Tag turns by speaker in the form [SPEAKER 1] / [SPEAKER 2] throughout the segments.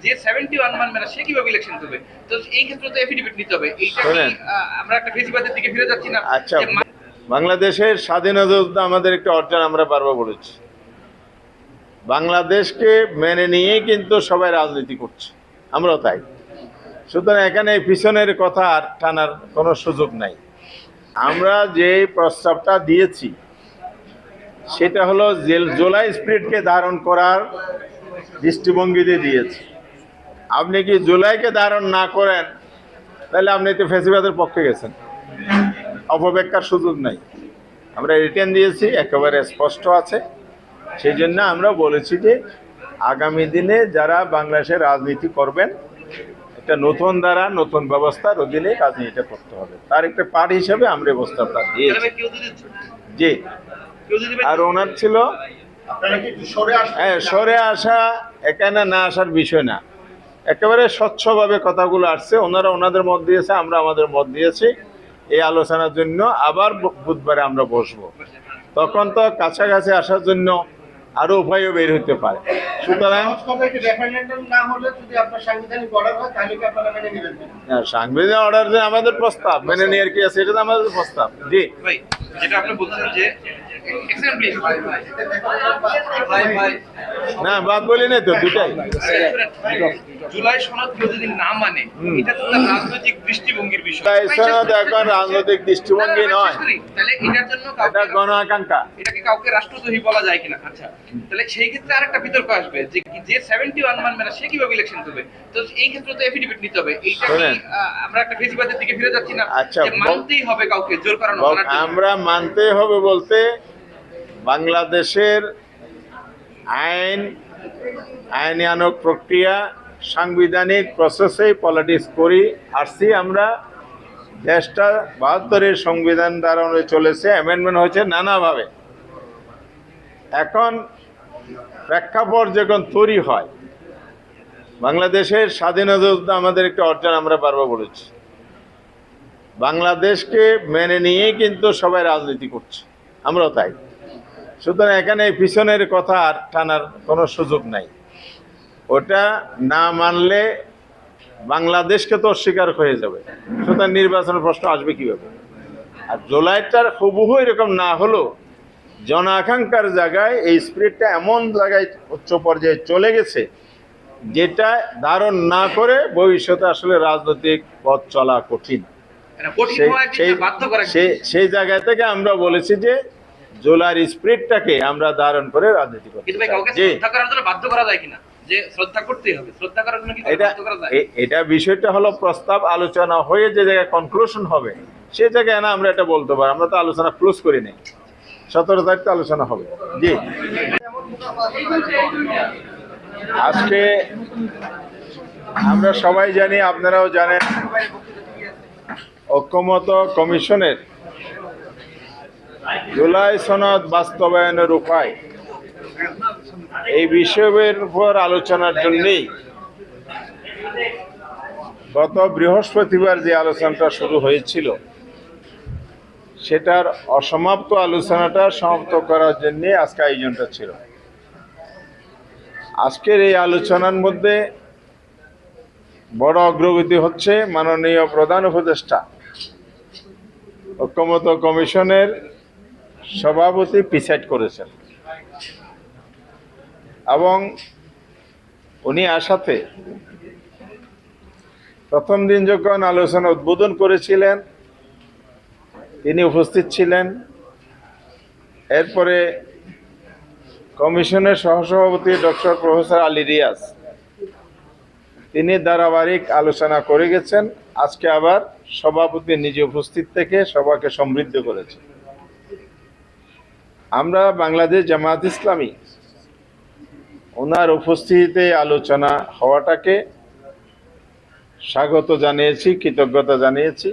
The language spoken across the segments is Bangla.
[SPEAKER 1] যে সেভেন্টি ওয়ান মানবে না সে কীভাবে ইলেকশন করবে? তো এই ক্ষেত্রে তো এফিডেভিট নিতে হবে। এইটা কি
[SPEAKER 2] শোনেন।
[SPEAKER 1] আহ, আমরা একটা ফেসিবাদের দিকে ফিরে যাচ্ছি না?
[SPEAKER 2] আচ্ছা বাংলাদেশের স্বাধীনতা আমাদের একটা অর্জন আমরা বারবার বলেছি। বাংলাদেশকে মেনে নিয়ে কিন্তু সবাই রাজনীতি করছে। আমরাও তাই। সুতরাং এখানে পিছনের কথা আর টানার কোনো সুযোগ নাই। আমরা যে প্রস্তাবটা দিয়েছি সেটা হলো জেল- জুলাই স্পিরিটকে ধারণ করার দৃষ্টিভঙ্গিতে দিয়েছি। আপনি কি জুলাইকে ধারণ না করেন তাহলে আপনি তো ফেসিবাদের পক্ষে গেছেন। অপব্যাখ্যার সুযোগ নাই। আমরা রিটার্ন দিয়েছি একেবারে স্পষ্ট আছে। সেই জন্য আমরা বলেছি যে আগামী দিনে যারা বাংলাদেশে রাজনীতি করবেন একটা নতুন দ্বারা নতুন ব্যবস্থার অধীনে রাজনীতিটা করতে হবে। তার একটা পার্ট হিসেবে আমরা
[SPEAKER 1] তাহলে
[SPEAKER 2] দিয়েছি। জি। আর ওনার ছিল হ্যাঁ সরে আসা এখানে না আসার বিষয় না। একেবারে স্বচ্ছভাবে কথাগুলো আসছে। ওনারা ওনাদের মত দিয়েছে, আমরা আমাদের মত দিয়েছি। এই আলোচনার জন্য আবার বুধবারে আমরা বসবো। তখন তো কাছাকাছি আসার জন্য আরও উপায়ও বের হতে পারে। সুতরাং
[SPEAKER 3] সাংবিধানিক অর্ডার
[SPEAKER 2] যে আমাদের প্রস্তাব, মেনে নিয়ে আর কি আছে, এটা তো আমাদের প্রস্তাব। জি।
[SPEAKER 1] যেটা আপনি বলছেন যে
[SPEAKER 2] না বাদ বলি নাই তো দুটাই।
[SPEAKER 1] জুলাই সনদ কেউ যদি না মানে এটা তো রাজনৈতিক দৃষ্টিভঙ্গির বিষয়।
[SPEAKER 2] সনদ এখন রাজনৈতিক দৃষ্টিভঙ্গি
[SPEAKER 1] না, না,
[SPEAKER 2] নয়।
[SPEAKER 1] তাহলে এটার জন্য
[SPEAKER 2] এটা গণ আকাঙ্ক্ষা।
[SPEAKER 1] এটাকে কাউকে রাষ্ট্রদ্রোহী বলা যায় কিনা? আচ্ছা তাহলে সেই ক্ষেত্রে আরেকটা বিতর্ক আসবে যে যে সেভেন্টি ওয়ান মানবে না সে কীভাবে ইলেকশন করবে? তো এই ক্ষেত্রে তো এফিডেভিট নিতে হবে। এইটা কি আমরা একটা ফেসিবাদের দিকে ফিরে যাচ্ছি না?
[SPEAKER 2] আচ্ছা,
[SPEAKER 1] মানতেই হবে কাউকে জোর করানো।
[SPEAKER 2] আমরা মানতে হবে বলতে বাংলাদেশের আইন আইনানুক প্রক্রিয়া, সাংবিধানিক প্রসেসে পলিটিক্স করি, আসছি আমরা। দেশটা বাহাত্তরের সংবিধান দ্বারা চলেছে অ্যামেন্ডমেন্ট হয়েছে নানাভাবে। এখন প্রেক্ষাপট যখন তৈরি হয়, বাংলাদেশের স্বাধীনতা আমাদের একটা অর্জন আমরা বারবার বলেছি। বাংলাদেশকে মেনে নিয়েই কিন্তু সবাই রাজনীতি করছে, আমরাও তাই। সুতরাং এখানে পিছনের কথা আর টানার কোনো সুযোগ নাই। ওটা না মানলে বাংলাদেশকে তো অস্বীকার হয়ে যাবে। সুতরাং নির্বাচনের প্রশ্ন আসবে কীভাবে? আর জুলাইটার হুবহু এরকম না হলেও জন আকাঙ্ক্ষার জায়গায় এই স্পিরিটটা এমন জায়গায় উচ্চ পর্যায়ে চলে গেছে যেটা ধারণ না করে ভবিষ্যতে আসলে রাজনৈতিক পথ চলা কঠিন। সেই সেই জায়গা থেকে আমরা বলেছি যে জোলার স্পিরিটটাকে আমরা ধারণ করে রাজনীতি
[SPEAKER 1] করা
[SPEAKER 2] এটা বিষয়টা হলো প্রস্তাব আলোচনা হয়ে যে জায়গায় কনক্লুশন হবে সে জায়গায় না আমরা এটা বলতে পারি আমরা তো আলোচনা ক্লোজ করি নাই। সতেরো তারিখ আলোচনা হবে। জি। আজকে আমরা সবাই জানি আপনারাও জানেন ঐক্যমত কমিশনের জুলাই সনদ বাস্তবায়নের উপায়। এই বিষয়ের উপর আলোচনার জন্যই গত বৃহস্পতিবার যে আলোচনাটা শুরু হয়েছিল, সেটার অসমাপ্ত আলোচনাটা সমাপ্ত করার জন্যে আজকে আয়োজনটা ছিল। আজকের এই আলোচনার মধ্যে বড় অগ্রগতি হচ্ছে মাননীয় প্রধান উপদেষ্টা, ঐক্যমত কমিশনের সভাপতি প্রিসাইড করেছেন। এবং উনি আসাতে প্রথম দিন যখন আলোচনা উদ্বোধন করেছিলেন। তিনি উপস্থিত ছিলেন। এরপরে কমিশনের সহসভাপতি ডক্টর প্রফেসর আলী রিয়াজ। তিনি ধারাবাহিক আলোচনা করে গেছেন। আজকে আবার সভাপতি নিজে উপস্থিত থেকে সভাকে সমৃদ্ধ করেছে আমরা বাংলাদেশ জামায়াত ইসলামী, ওনার উপস্থিতিতে আলোচনা হওয়াটাকে স্বাগত জানিয়েছি, কৃতজ্ঞতা জানিয়েছি।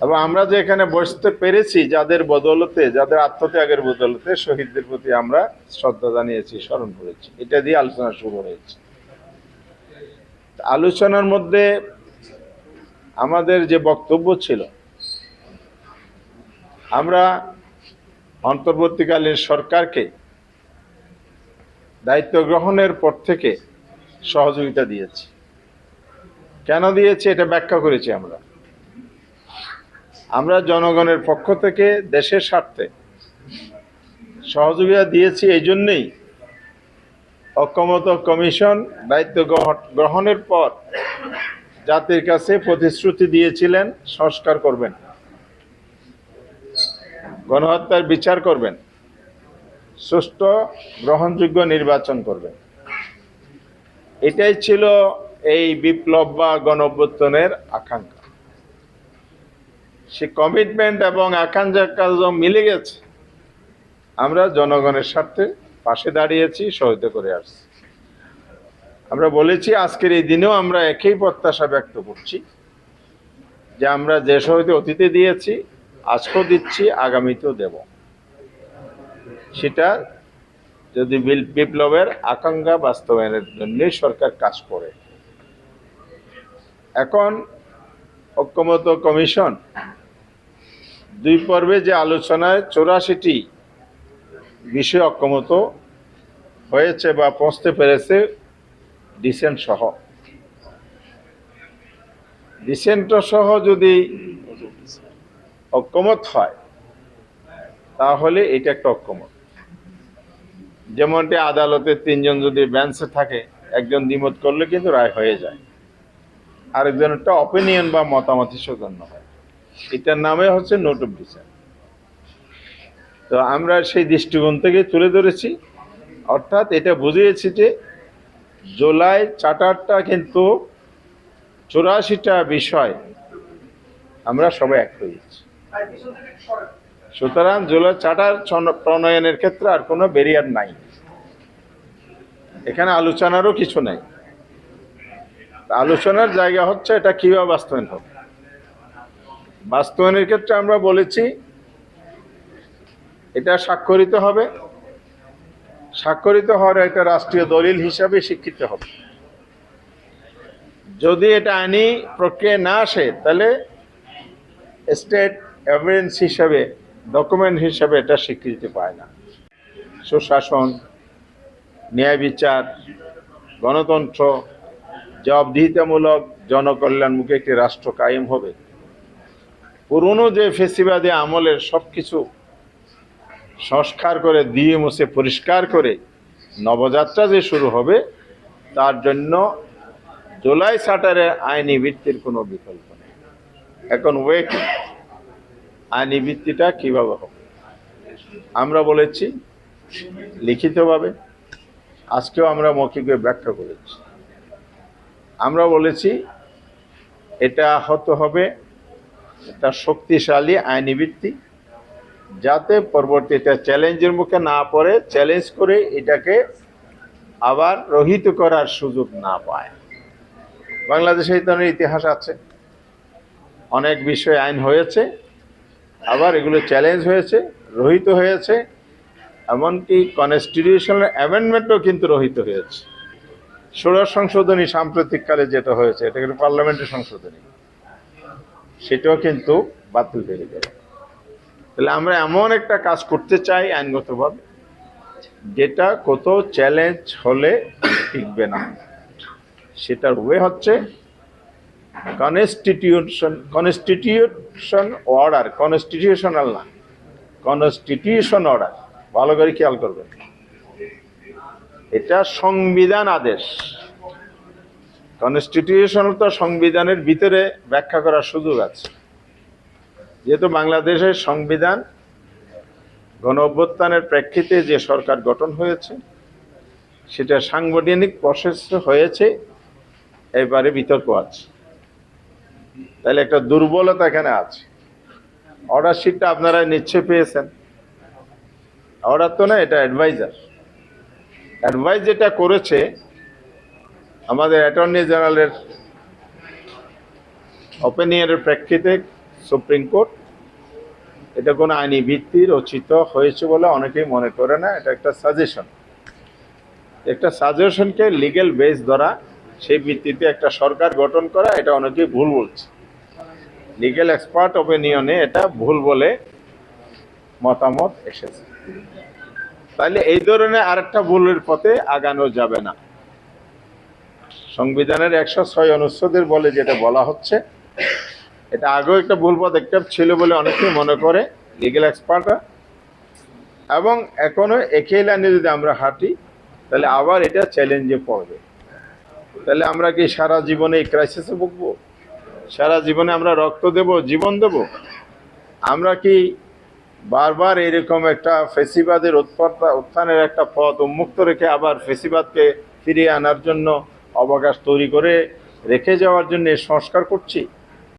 [SPEAKER 2] এবং আমরা যে এখানে বসতে পেরেছি, যাদের বদলতে, যাদের আত্মত্যাগের বদলতে, শহীদদের প্রতি আমরা শ্রদ্ধা জানিয়েছি, স্মরণ করেছি। এটা দিয়ে আলোচনা শুরু হয়েছে। আলোচনার মধ্যে আমাদের যে বক্তব্য ছিল, আমরা অন্তর্বর্তীকালীন সরকারকে দায়িত্ব গ্রহণের পর থেকে সহযোগিতা দিয়েছি। কেন দিয়েছি এটা ব্যাখ্যা করেছি আমরা। আমরা জনগণের পক্ষ থেকে দেশের স্বার্থে সহযোগিতা দিয়েছি এই জন্যেই ঐক্যমত কমিশন দায়িত্ব গ্রহণ- গ্রহণের পর জাতির কাছে প্রতিশ্রুতি দিয়েছিলেন, সংস্কার করবেন। গণহত্যার বিচার করবেন। সুষ্ঠু, গ্রহণযোগ্য নির্বাচন করবেন। এটাই ছিল এই বিপ্লব বা গণঅভ্যুত্থানের আকাঙ্ক্ষা। সে কমিটমেন্ট এবং আকাঙ্ক্ষা কাজ মিলে গেছে। আমরা জনগণের স্বার্থে পাশে দাঁড়িয়েছি সহায়তা করে আসছি। আমরা বলেছি, আজকের এই দিনেও আমরা একই প্রত্যাশা ব্যক্ত করছি যে আমরা যে সহায়তা অতীতে দিয়েছি আজকেও দিচ্ছি, আগামীতেও দেব। সেটা যদি বিপ্লবের আকাঙ্ক্ষা বাস্তবায়নের জন্যই সরকার কাজ করে। এখন ঐক্যমত কমিশন দুই পর্বে যে আলোচনায় চৌরাশিটি বিষয় ঐক্যমত হয়েছে বা পৌঁছতে পেরেছে ডিসেন্ট সহ। ডিসেন্ট সহ যদি ঐক্যমত হয়, তাহলে এটা একটা ঐক্যমত যেমনটি আদালতে তিনজন যদি বেঞ্চে থাকে, একজন দ্বিমত করলে কিন্তু রায় হয়ে যায়। আরেকজন একটা অপিনিয়ন বা মতামত গণ্য হয়। এটার নামে হচ্ছে নোট অফ ডিসেন্ট তো আমরা সেই দৃষ্টিকোণ থেকে তুলে ধরেছি। অর্থাৎ এটা বুঝিয়েছি যে জুলাই চার্টারটা কিন্তু চুরাশিটা বিষয় আমরা সবাই এক হয়েছি সুতরাং জুলাই চার্টার প্রণয়নের ক্ষেত্রে আর কোনো ব্যারিয়ার নাই। এখানে আলোচনারও কিছু নাই। আলোচনার জায়গা হচ্ছে এটা কীভাবে বাস্তবায়ন হবে। বাস্তবায়নের ক্ষেত্রে আমরা বলেছি, এটা স্বাক্ষরিত হবে। স্বাক্ষরিত হওয়ার একটা রাষ্ট্রীয় দলিল হিসাবে স্বীকৃত হবে। যদি এটা আইনি প্রক্রিয়া না আসে, তাহলে স্টেট এভিডেন্স হিসাবে ডকুমেন্ট হিসাবে এটা স্বীকৃতি পায় না। সুশাসন, ন্যায় বিচার, গণতন্ত্র জবাবদিহিতামূলক জনকল্যাণমুখী একটি রাষ্ট্র কায়েম হবে। পুরনো যে ফেসিবাদী আমলের সব কিছু সংস্কার করে, দিয়ে মুছে, পরিষ্কার করে নবযাত্রা যে শুরু হবে, তার জন্য জুলাই চার্টারে আইনি ভিত্তির কোনো বিকল্প নেই। এখন ওয়েট আইনি ভিত্তিটা কীভাবে হবে? আমরা বলেছি, লিখিতভাবে। আজকেও আমরা মৌখিকভাবে ব্যাখ্যা করেছি। আমরা বলেছি, এটা হতে হবে একটা শক্তিশালী আইনি ভিত্তি, যাতে পরবর্তীতে চ্যালেঞ্জের মুখে না পড়ে, চ্যালেঞ্জ করে এটাকে আবার রহিত করার সুযোগ না পায়। বাংলাদেশে এই ধরনের ইতিহাস আছে। অনেক বিষয় আইন হয়েছে আবার এগুলো চ্যালেঞ্জ হয়েছে, রহিত হয়েছে, এমনকি কনস্টিটিউশনাল অ্যামেন্ডমেন্টও কিন্তু রহিত হয়েছে। ষোড়শ সংশোধনী সাম্প্রতিককালে যেটা হয়েছে, এটা কিন্তু পার্লামেন্টের সংশোধনী। সেটাও কিন্তু বাতিল হয়ে গেল। তাহলে আমরা এমন একটা কাজ করতে চাই আইনগতভাবে, যেটা কত চ্যালেঞ্জ হলে টিকবে না। সেটার ওয়ে হচ্ছে কনস্টিটিউশন কনস্টিটিউশন অর্ডার কনস্টিটিউশনাল না কনস্টিটিউশন অর্ডার ভালো করে খেয়াল করবেন। এটা সংবিধান আদেশ। কনস্টিটিউশনাল তো সংবিধানের ভিতরে ব্যাখ্যা করার সুযোগ আছে। যেহেতু বাংলাদেশের সংবিধান গণ অভ্যুত্থানের প্রেক্ষিতে যে সরকার গঠন হয়েছে, সেটা সাংবিধানিক প্রসেস হয়েছে, এবারে বিতর্ক আছে। তাহলে একটা দুর্বলতা এখানে আছে। অর্ডার শিটটা আপনারা নিশ্চয় পেয়েছেন। অর্ডার তো না, এটা অ্যাডভাইজার অ্যাডভাইস যেটা করেছে, আমাদের অ্যাটর্নি জেনারেলের ওপিনিয়নের প্রেক্ষিতে সুপ্রিম কোর্ট এটা কোনো আইনি ভিত্তি রচিত হয়েছে বলে অনেকেই মনে করে না, এটা একটা সাজেশন একটা সাজেশনকে লিগেল বেস ধরা সেই ভিত্তিতে একটা সরকার গঠন করা, এটা অনেকেই ভুল বলছে। লিগেল এক্সপার্ট ওপিনিয়নে এটা ভুল বলে মতামত এসেছে। তাহলে এই ধরনের আরেকটা ভুলের পথে আগানো যাবে না। সংবিধানের একশো ছয় অনুচ্ছেদের বলে যেটা বলা হচ্ছে, এটা আগেও একটা ভুল পদক্ষেপ ছিল বলে অনেকেই মনে করে লিগেল এক্সপার্টরা এবং এখনও একই লাইনে যদি আমরা হাঁটি, তাহলে আবার এটা চ্যালেঞ্জে পড়বে। তাহলে আমরা কি সারা জীবনে এই ক্রাইসিসে ভুগবো? সারা জীবনে আমরা রক্ত দেব, জীবন দেব? আমরা কি বারবার এরকম একটা ফেসিবাদের উৎপত্তা উত্থানের একটা পথ উন্মুক্ত রেখে আবার ফেসিবাদকে ফিরিয়ে আনার জন্য অবকাশ তৈরি করে রেখে যাওয়ার জন্য সংস্কার করছি?